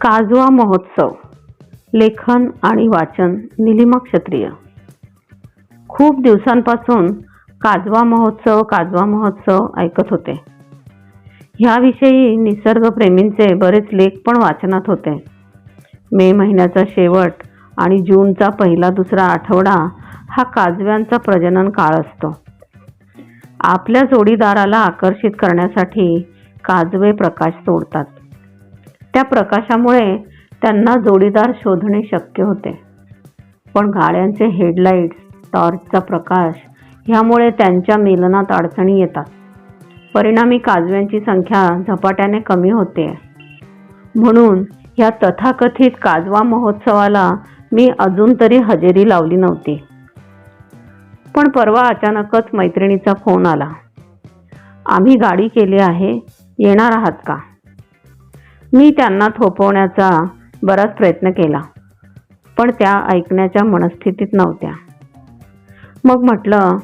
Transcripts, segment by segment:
काजवा महोत्सव. लेखन आणि वाचन निलिमा क्षत्रिय. खूप दिवसांपासून काजवा महोत्सव काजवा महोत्सव ऐकत होते. ह्याविषयी निसर्गप्रेमींचे बरेच लेख पण वाचनात होते. मे महिन्याचा शेवट आणि जूनचा पहिला दुसरा आठवडा हा काजव्यांचा प्रजनन काळ असतो. आपल्या जोडीदाराला आकर्षित करण्यासाठी काजवे प्रकाश सोडतात त्या प्रकाशामुळे त्यांना जोडीदार शोधणे शक्य होते. पण गाड्यांचे हेडलाईट्स टॉर्चचा प्रकाश ह्यामुळे त्यांच्या मिलनात अडचणी येतात. परिणामी काजव्यांची संख्या झपाट्याने कमी होते. म्हणून ह्या तथाकथित काजवा महोत्सवाला मी अजून तरी हजेरी लावली नव्हती. पण परवा अचानकच मैत्रिणीचा फोन आला. आम्ही गाडी केली आहे येणार आहात का? मी त्यांना थोपवण्याचा बराच प्रयत्न केला पण त्या ऐकण्याच्या मनस्थितीत नव्हत्या. मग म्हटलं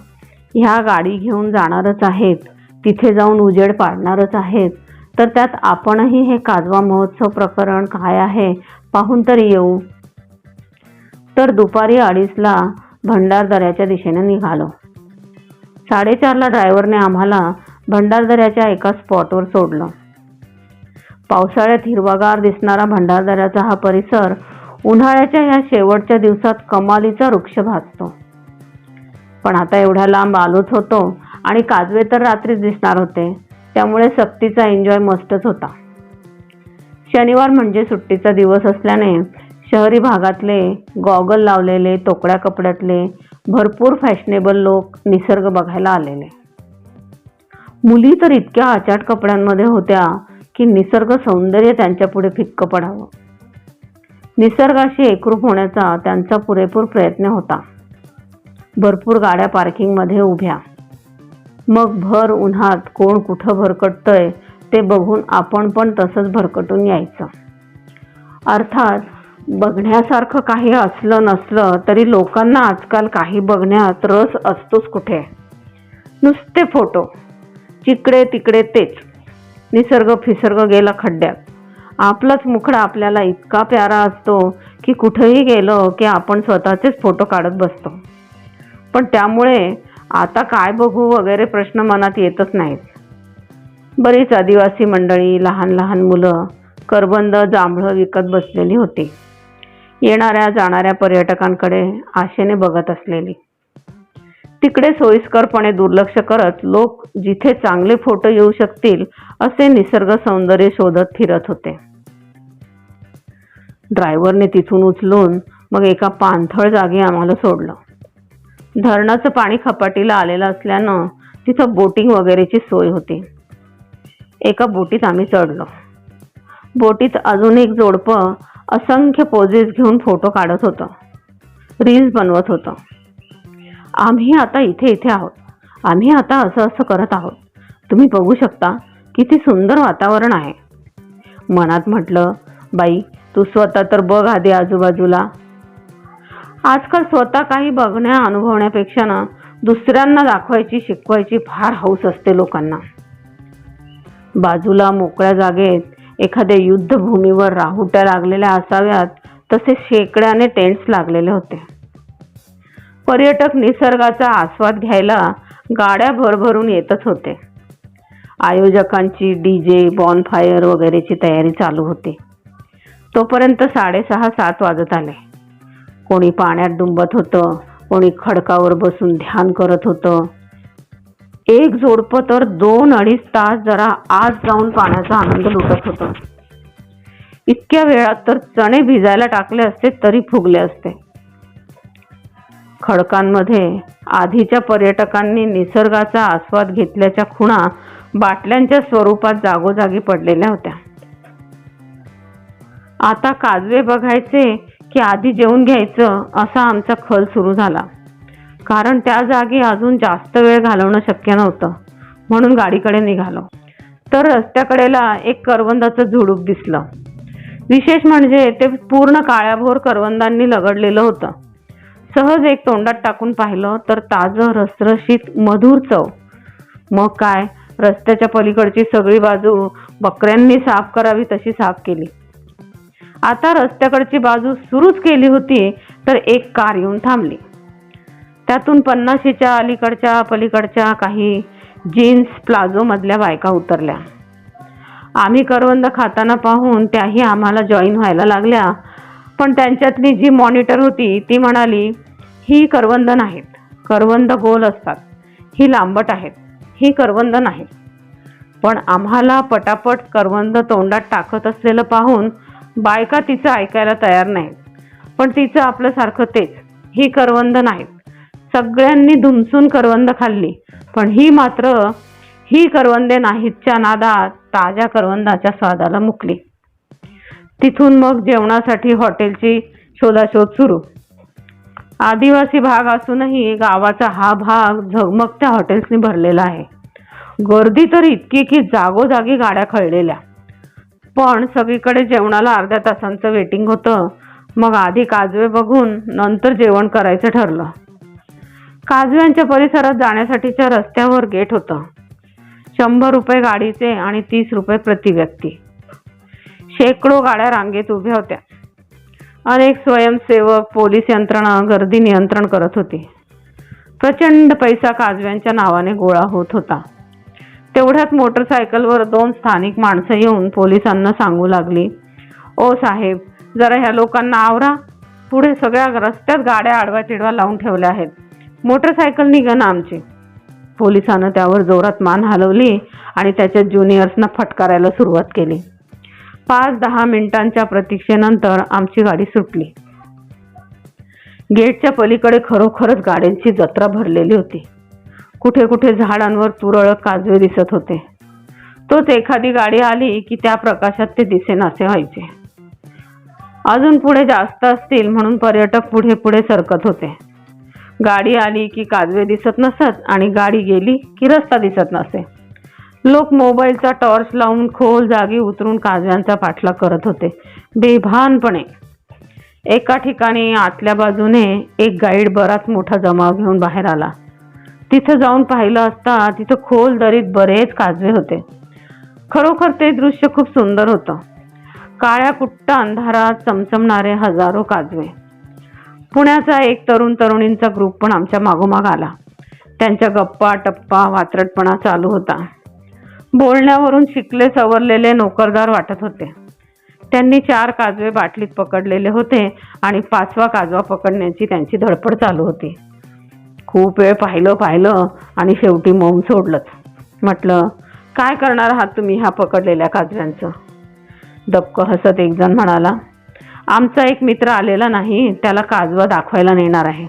ह्या गाडी घेऊन जाणारच आहेत तिथे जाऊन उजेड पाडणारच आहेत तर त्यात आपणही हे काजवा महोत्सव प्रकरण काय आहे पाहून तरी येऊ. तर दुपारी अडीचला भंडारदऱ्याच्या दिशेने निघालो. साडेचारला ड्रायव्हरने आम्हाला भंडारदऱ्याच्या एका स्पॉटवर सोडलं. पावसाळ्यात हिरवागार दिसणारा भंडारदऱ्याचा हा परिसर उन्हाळ्याच्या या शेवटच्या दिवसात कमालीचा वृक्ष भासतो पण आता एवढ्या लांब आलोच होतो आणि काजवे तर रात्रीच दिसणार होते त्यामुळे सक्तीचा एन्जॉय मस्तच होता. शनिवार म्हणजे सुट्टीचा दिवस असल्याने शहरी भागातले गॉगल लावलेले तोकड्या कपड्यातले भरपूर फॅशनेबल लोक निसर्ग बघायला आलेले. मुली तर इतक्या आचाट कपड्यांमध्ये होत्या की निसर्ग सौंदर्य त्यांच्या पुढे फिक्क पडावं. निसर्गाशी एकरूप होण्याचा त्यांचा पुरेपूर प्रयत्न होता. भरपूर गाड्या पार्किंगमध्ये उभ्या. मग भर उन्हात कोण कुठं भरकटतंय ते बघून आपण पण तसंच भरकटून यायचं. अर्थात बघण्यासारखं काही असलं नसलं तरी लोकांना आजकाल काही बघण्यात रस असतोच कुठे? नुसते फोटो जिकडे तिकडे तेच. निसर्ग फिसर्ग गेला खड्ड्यात. आपलाच मुखडा आपल्याला इतका प्यारा असतो की कुठेही गेलो की आपण स्वतःचेच फोटो काढत बसतो. पण त्यामुळे आता काय बघू वगैरे प्रश्न मनात येतच नाहीत. बरीच आदिवासी मंडळी लहान लहान मुलं करबंद जांभळं विकत बसलेली होती. येणाऱ्या जाणाऱ्या पर्यटकांकडे आशेने बघत असलेली. तिकडे सोयीस्करपणे दुर्लक्ष करत लोक जिथे चांगले फोटो येऊ शकतील असे निसर्ग सौंदर्य शोधत फिरत होते. ड्रायव्हरने तिथून उचलून मग एका पाणथळ जागी आम्हाला सोडलं. धरणाचं पाणी खपाटीला आलेलं असल्यानं तिथं बोटिंग वगैरेची सोय होती. एका बोटीत आम्ही चढलो. बोटीत अजून एक जोडपं असंख्य पोजेस घेऊन फोटो काढत होतं. रील्स बनवत होतं. आम्ही आता इथे इथे आहोत. आम्ही आता असं असं करत आहोत. तुम्ही बघू शकता किती सुंदर वातावरण आहे. मनात म्हटलं बाई तू स्वतः तर बघ आधी आजूबाजूला. आजकाल स्वतः काही बघण्या अनुभवण्यापेक्षा ना दुसऱ्यांना दाखवायची शिकवायची फार हौस असते लोकांना. बाजूला मोकळ्या जागेत एखाद्या युद्धभूमीवर राहुट्या लागलेल्या असाव्यात तसे शेकड्याने टेंट्स लागलेले होते. पर्यटक निसर्गाचा आस्वाद घ्यायला गाड्या भरभरून येतच होते. आयोजकांची डी जे बॉनफायर वगैरेची तयारी चालू होती. तोपर्यंत साडेसहा सात वाजत आले. कोणी पाण्यात डुंबत होतं कोणी खडकावर बसून ध्यान करत होतं. एक जोडपं तर दोन अडीच तास जरा आज जाऊन पाण्याचा आनंद लुटत होतं. इतक्या वेळात तर चणे भिजायला टाकले असते तरी फुगले असते. खडकांमध्ये. आधीच्या पर्यटकांनी निसर्गाचा आस्वाद घेतल्याच्या खुणा बाटल्यांच्या स्वरूपात जागोजागी पडलेल्या होत्या. आता काजवे बघायचे की आधी जेवून घ्यायचं असा आमचा खल सुरू झाला. कारण त्या जागी अजून जास्त वेळ घालवणं शक्य नव्हतं. म्हणून गाडीकडे निघालो. तर रस्त्याकडेला एक करवंदाचं झुडूप दिसलं. विशेष म्हणजे ते पूर्ण काळ्याभोर करवंदांनी लगडलेलं होतं. सहज एक तोंडात टाकून पाहिलं तर ताजं रसरशीत मधुर चव. मग काय? रस्त्याच्या पलीकडची सगळी बाजू बकऱ्यांनी साफ करावी तशी साफ केली. आता रस्त्याकडची बाजू सुरूच केली होती तर एक कार येऊन थांबली. त्यातून पन्नाशीच्या अलीकडच्या पलीकडच्या काही जीन्स प्लाझो मधल्या बायका उतरल्या. आम्ही करवंद खाताना पाहून त्याही आम्हाला जॉईन व्हायला लागल्या. पण त्यांच्यातली जी मॉनिटर होती ती म्हणाली ही करवंद नाहीत. करवंद गोल असतात. ही लांबट आहेत. ही करवंद नाही पण आम्हाला पटापट करवंद तोंडात टाकत असलेलं पाहून बायका तिचं ऐकायला तयार नाहीत. पण तिचं आपल्यासारखं तेच. ही करवंद नाहीत. सगळ्यांनी धुमसून करवंद खाल्ली. पण ही मात्र ही करवंदे नाहीतच्या नादात ताज्या करवंदाच्या स्वादाला मुकली. तिथून मग जेवणासाठी हॉटेलची शोधाशोध सुरू. आदिवासी भाग असूनही गावाचा हा भाग झगमगत्या हॉटेल्सनी भरलेला आहे. गर्दी तर इतकी की जागोजागी गाड्या खळलेल्या. पण सगळीकडे जेवणाला अर्ध्या तासांचं वेटिंग होतं. मग आधी काजवे बघून नंतर जेवण करायचं ठरलं. काजव्यांच्या परिसरात जाण्यासाठीच्या रस्त्यावर गेट होतं. शंभर रुपये गाडीचे आणि तीस रुपये प्रति व्यक्ती. शेकडो गाड्या रांगेत उभ्या होत्या. अनेक स्वयंसेवक पोलीस यंत्रणा गर्दी नियंत्रण करत होती. प्रचंड पैसा काजव्यांच्या नावाने गोळा होत होता. तेवढ्यात मोटरसायकलवर दोन स्थानिक माणसं येऊन पोलिसांना सांगू लागली ओ साहेब जरा ह्या लोकांना आवरा. पुढे सगळ्या रस्त्यात गाड्या आडवा तिडवा लावून ठेवल्या आहेत. मोटरसायकल निघन आमची. पोलिसानं त्यावर जोरात मान हलवली आणि त्याच्या ज्युनियर्सना फटकारायला सुरुवात केली. पाच दहा मिनिटांच्या प्रतीक्षेनंतर आमची गाडी सुटली. गेटच्या पलीकडे खरोखरच गाड्यांची जत्रा भरलेली होती. कुठे कुठे झाडांवर तुरळक काजवे दिसत होते. तोच एखादी गाडी आली की त्या प्रकाशात ते दिसेनासे व्हायचे. अजून पुढे जास्त असतील म्हणून पर्यटक पुढे पुढे सरकत होते. गाडी आली की काजवे दिसत नसत आणि गाडी गेली की रस्ता दिसत नसे. लोक मोबाईलचा टॉर्च लावून खोल जागी उतरून काजव्यांचा पाठलाग करत होते. बेभानपणे. एका ठिकाणी आतल्या बाजूने एक गाईड बराच मोठा जमाव घेऊन बाहेर आला. तिथं जाऊन पाहिलं असता तिथं खोल दरीत बरेच काजवे होते. खरोखर ते दृश्य खूप सुंदर होतं. काळ्या कुट्ट अंधारात चमचमणारे हजारो काजवे. पुण्याचा एक तरुण तरुणींचा ग्रुप पण आमच्या मागोमाग आला. त्यांच्या गप्पा टप्पा वात्रटपणा चालू होता. बोलण्यावरून शिकले सवरलेले नोकरदार वाटत होते. त्यांनी चार काजवे बाटलीत पकडलेले होते आणि पाचवा काजवा पकडण्याची त्यांची धडपड चालू होती. खूप वेळ पाहिलं पाहिलं आणि शेवटी मौन सोडलंच. म्हटलं काय करणार आहात तुम्ही ह्या पकडलेल्या काजव्यांचं? दबक हसत एक जण म्हणाला आमचा एक मित्र आलेला नाही त्याला काजवा दाखवायला नेणार आहे.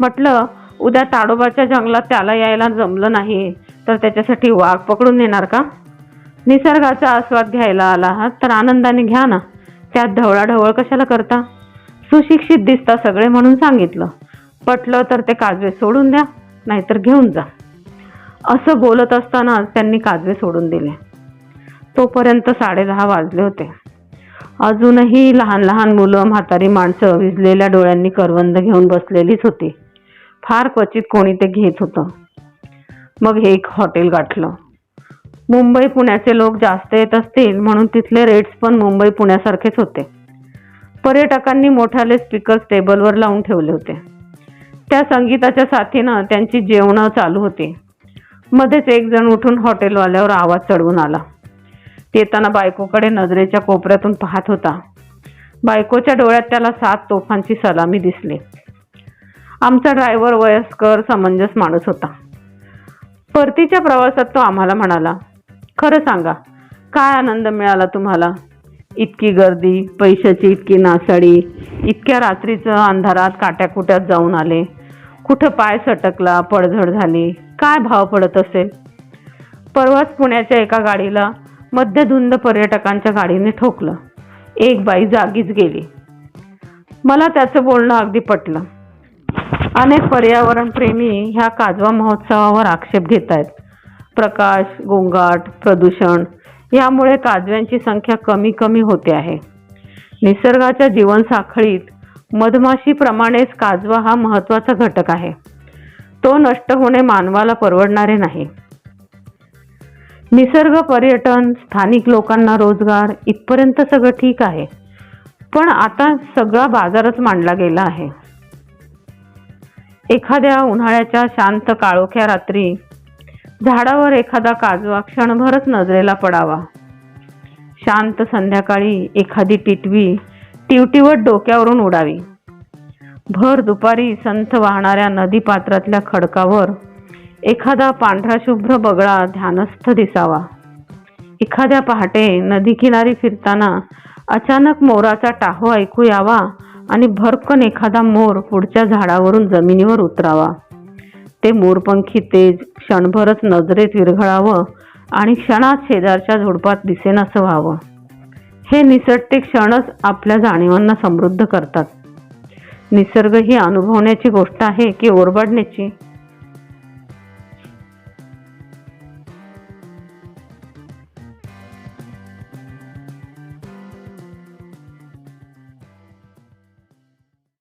म्हटलं उद्या ताडोबाच्या जंगलात त्याला यायला जमलं नाही तर त्याच्यासाठी वाघ पकडून नेणार का? निसर्गाचा आस्वाद घ्यायला आला आहात तर आनंदाने घ्या ना. त्यात ढवळाढवळ कशाला करता? सुशिक्षित दिसता सगळे म्हणून सांगितलं. पटलं तर ते काजवे सोडून द्या नाहीतर घेऊन जा. असं बोलत असतानाच त्यांनी काजवे सोडून दिले. तोपर्यंत साडेदहा वाजले होते. अजूनही लहान लहान मुलं म्हातारी माणसं विजलेल्या डोळ्यांनी करवंद घेऊन बसलेलीच होती. फार क्वचित कोणी ते घेत होतं. मग हे एक हॉटेल गाठलं. मुंबई पुण्याचे लोक जास्त येत असतील म्हणून तिथले रेट्स पण मुंबई पुण्यासारखेच होते. पर्यटकांनी मोठाले स्पीकर्स टेबलवर लावून ठेवले होते. त्या संगीताच्या साथीनं त्यांची जेवणं चालू होती. मध्येच एक जण उठून हॉटेलवाल्यावर आवाज चढवून आला. येताना बायकोकडे नजरेच्या कोपऱ्यातून पाहत होता. बायकोच्या डोळ्यात त्याला सात तोफांची सलामी दिसली. आमचा ड्रायव्हर वयस्कर समंजस माणूस होता. परतीच्या प्रवासात तो आम्हाला म्हणाला खरं सांगा काय आनंद मिळाला तुम्हाला? इतकी गर्दी पैशाची इतकी नासाडी इतक्या रात्रीचं अंधारात काट्याकुट्यात जाऊन आले. कुठं पाय सटकला पडझड झाली काय भाव पडत असेल? परवाच पुण्याच्या एका गाडीला मध्यधुंद पर्यटकांच्या गाडीने ठोकलं. एक बाई जागीच गेली. मला त्याचं बोलणं अगदी पटलं. अनेक पर्यावरण प्रेमी ह्या काजवा महोत्सवावर आक्षेप घेत आहेत. प्रकाश गोंगाट प्रदूषण यामुळे काजव्यांची संख्या कमी कमी होते आहे. निसर्गाच्या जीवनसाखळीत मधमाशीप्रमाणेच काजवा हा महत्त्वाचा घटक आहे. तो नष्ट होणे मानवाला परवडणारे नाही. निसर्ग पर्यटन स्थानिक लोकांना रोजगार इथपर्यंत सगळं ठीक आहे. पण आता सगळा बाजारच मांडला गेला आहे. एखाद्या उन्हाळ्याच्या शांत काळोख्या रात्री झाडावर एखादा काजवा क्षणभरच नजरेला पडावा. शांत संध्याकाळी एखादी टिटवी टिवटिवट डोक्यावरून उडावी. भर दुपारी संथ वाहणाऱ्या नदीपात्रातल्या खडकावर एखादा पांढरा शुभ्र बगळा ध्यानस्थ दिसावा. एखाद्या पहाटे नदी किनारी फिरताना अचानक मोराचा टाहो ऐकू यावा आणि भरकन एखादा मोर पुढच्या झाडावरून जमिनीवर उतरावा. ते मोरपंखी तेज क्षणभरच नजरेत विरघळावं आणि क्षणात शेजारच्या झुडपात दिसेनासं व्हावं. हे निसटते क्षणच आपल्या जाणीवांना समृद्ध करतात. निसर्ग ही अनुभवण्याची गोष्ट आहे की ओरबाडण्याची?